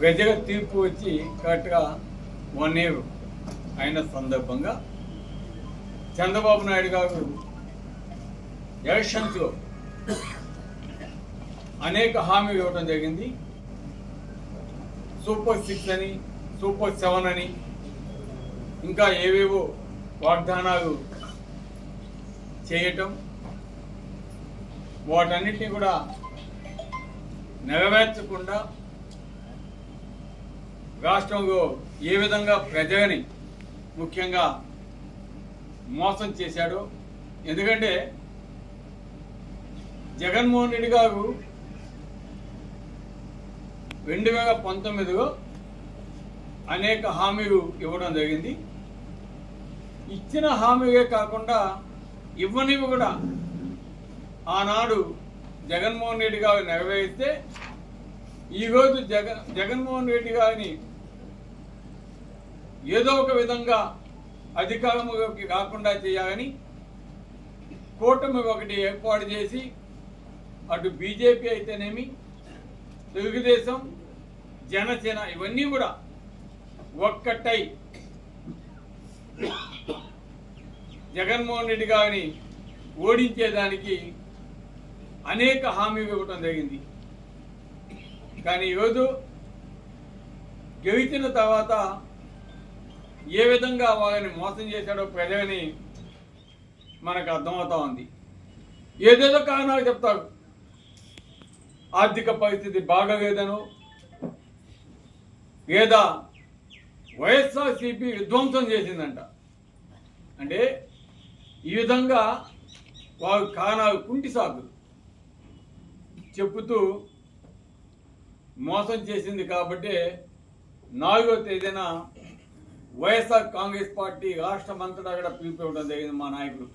ప్రజల తీర్పు వచ్చి కరెక్ట్గా వన్ ఇయర్ అయిన సందర్భంగా చంద్రబాబు నాయుడు గారు ఎలక్షన్స్లో అనేక హామీలు ఇవ్వడం జరిగింది. సూపర్ సిక్స్ అని సూపర్ సెవెన్ అని ఇంకా ఏవేవో వాగ్దానాలు చేయటం. వాటన్నిటిని కూడా నెరవేర్చకుండా రాష్ట్రంలో ఏ విధంగా ప్రజని ముఖ్యంగా మోసం చేశాడో ఎందుకంటే జగన్మోహన్ రెడ్డి గారు రెండు వేల పంతొమ్మిదిలో అనేక హామీలు ఇవ్వడం జరిగింది. ఇచ్చిన హామీలే కాకుండా ఇవ్వనివి కూడా ఆనాడు జగన్మోహన్ రెడ్డి గారు నెరవేరిస్తే ఈరోజు జగన్ జగన్మోహన్ రెడ్డి గారిని ఏదో ఒక విధంగా అధికారంలోకి రాకుండా చేయాలని కూటమి ఒకటి ఏర్పాటు చేసి అటు బీజేపీ అయితేనేమి తెలుగుదేశం జనసేన ఇవన్నీ కూడా ఒక్కటై జగన్మోహన్ రెడ్డి గారిని ఓడించేదానికి అనేక హామీలు ఇవ్వటం జరిగింది. కానీ ఈరోజు గెలిచిన తర్వాత ఏ విధంగా వాళ్ళని మోసం చేశాడో ప్రజలని మనకు అర్థమవుతా ఉంది. ఏదేదో కారణాలు చెప్తారు. ఆర్థిక పరిస్థితి బాగలేదనో లేదా వైఎస్ఆర్సీపీ విధ్వంసం చేసిందంట. అంటే ఈ విధంగా వారు కారణాలు కుంటి సాగులు. చెప్పుతూ మోసం చేసింది కాబట్టి నాలుగో తేదీన వైఎస్ఆర్ కాంగ్రెస్ పార్టీ రాష్ట్రమంతటా కూడా పిలిపివ్వడం జరిగింది మా నాయకుడు